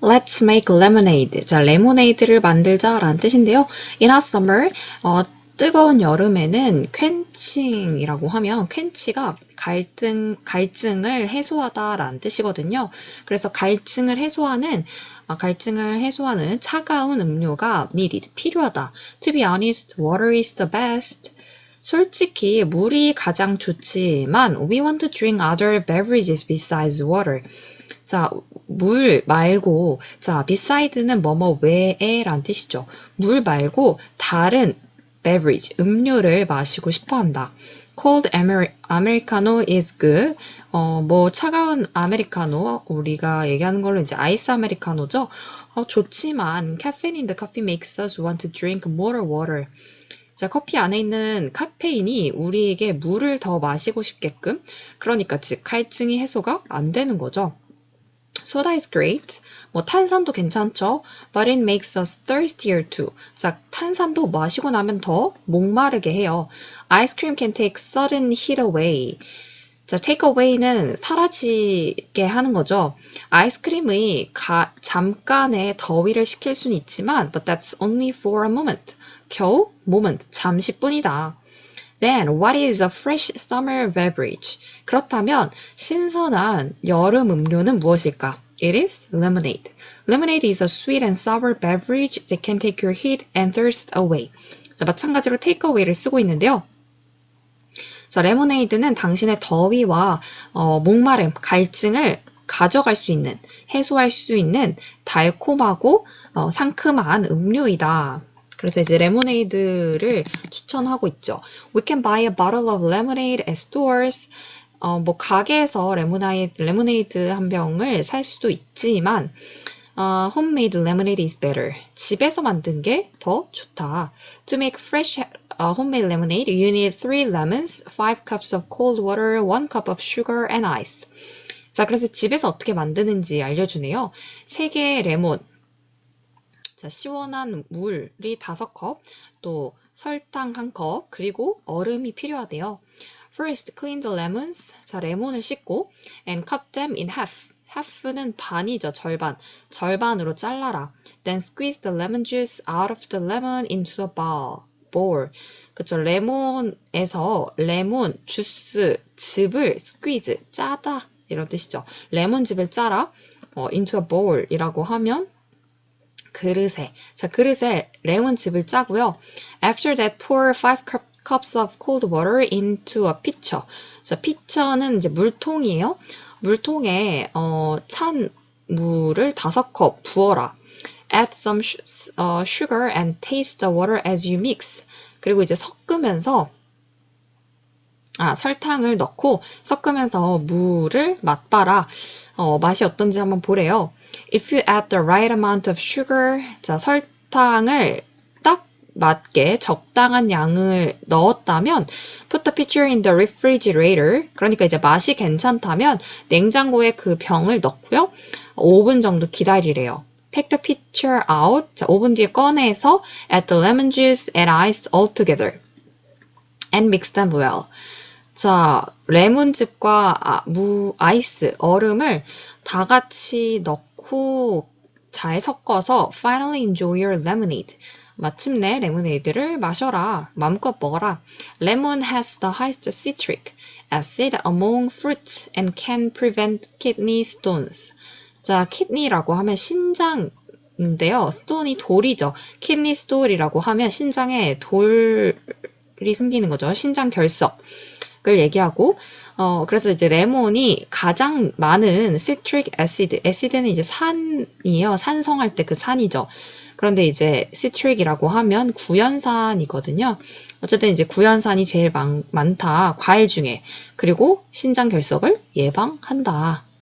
Let's make lemonade. 자, 레모네이드를 만들자 라는 뜻인데요. In hot summer, 어, 뜨거운 여름에는 퀸칭이라고 하면 퀸치가 갈등, 갈증을 해소하다 라는 뜻이거든요. 그래서 갈증을 해소하는, 아, 갈증을 해소하는 차가운 음료가 needed, 필요하다. To be honest, water is the best. 솔직히 물이 가장 좋지만 we want to drink other beverages besides water. 자, 물 말고, 자, beside는 뭐뭐 외에 란 뜻이죠. 물 말고 다른 beverage, 음료를 마시고 싶어 한다. Cold Amer- Americano is good. 어, 뭐, 차가운 아메리카노, 우리가 얘기하는 걸로 이제 아이스 아메리카노죠. 어, 좋지만, caffeine in the coffee makes us want to drink more water. 자, 커피 안에 있는 카페인이 우리에게 물을 더 마시고 싶게끔, 그러니까 즉, 갈증이 해소가 안 되는 거죠. Soda is great. 뭐 탄산도 괜찮죠. But it makes us thirstier too. 자, 탄산도 마시고 나면 더 목마르게 해요. Ice cream can take sudden heat away. 자, take away는 사라지게 하는 거죠. 아이스크림이 가, 잠깐의 더위를 식힐 수는 있지만, but that's only for a moment. 겨우 moment, 잠시뿐이다. Then, what is a fresh summer beverage? 그렇다면 신선한 여름 음료는 무엇일까? It is lemonade. Lemonade is a sweet and sour beverage that can take your heat and thirst away. 자, 마찬가지로 take away를 쓰고 있는데요. 자, 레모네이드는 당신의 더위와 어, 목마름, 갈증을 가져갈 수 있는, 해소할 수 있는 달콤하고 어, 상큼한 음료이다. 그래서 이제 레모네이드를 추천하고 있죠. We can buy a bottle of lemonade at stores. 어, 뭐 가게에서 레모나이드, 레모네이드 한 병을 살 수도 있지만 어, homemade lemonade is better. 집에서 만든 게 더 좋다. To make fresh uh, homemade lemonade, you need 3 lemons, 5 cups of cold water, 1 cup of sugar and ice. 자, 그래서 집에서 어떻게 만드는지 알려주네요. 3개의 레몬, 자, 시원한 물이 5컵, 또 설탕 1컵, 그리고 얼음이 필요하대요. First, clean the lemons. 자, 레몬을 씻고 and cut them in half. half는 반이죠, 절반. 절반으로 잘라라. Then squeeze the lemon juice out of the lemon into a bowl. bowl. 그쵸, 레몬에서 레몬 주스 즙을 squeeze, 짜다 이런 뜻이죠. 레몬즙을 짜라. 어, into a bowl이라고 하면 그릇에. 자, 그릇에 레몬즙을 짜고요. After that, pour 5 cup, cups of cold water into a pitcher. 자, pitcher는 이제 물통이에요. 물통에 어, 찬 물을 5컵 부어라. Add some 어, sugar and taste the water as you mix. 그리고 이제 섞으면서 아, 설탕을 넣고 섞으면서 물을 맛봐라. 어, 맛이 어떤지 한번 보래요. If you add the right amount of sugar, 자, 설탕을 딱 맞게 적당한 양을 넣었다면, put the pitcher in the refrigerator. 그러니까 이제 맛이 괜찮다면 냉장고에 그 병을 넣고요. 5분 정도 기다리래요. Take the pitcher out. 자, 5분 뒤에 꺼내서 add the lemon juice and ice all together. And mix them well. 자, 레몬즙과 아, 무, 아이스, 얼음을 다 같이 넣고 잘 섞어서 finally enjoy your lemonade. 마침내 레모네이드를 마셔라. 마음껏 먹어라. Lemon has the highest citric acid among fruits and can prevent kidney stones. 자, kidney라고 하면 신장 인데요. stone이 돌이죠. kidney stone이라고 하면 신장에 돌이 생기는 거죠. 신장 결석. 을 얘기하고 어 그래서 이제 레몬이 가장 많은 citric acid, acid는 이제 산이에요. 산성할 때 그 산이죠. 그런데 이제 citric이라고 하면 구연산이거든요. 어쨌든 이제 구연산이 제일 많, 많다. 과일 중에. 그리고 신장 결석을 예방한다.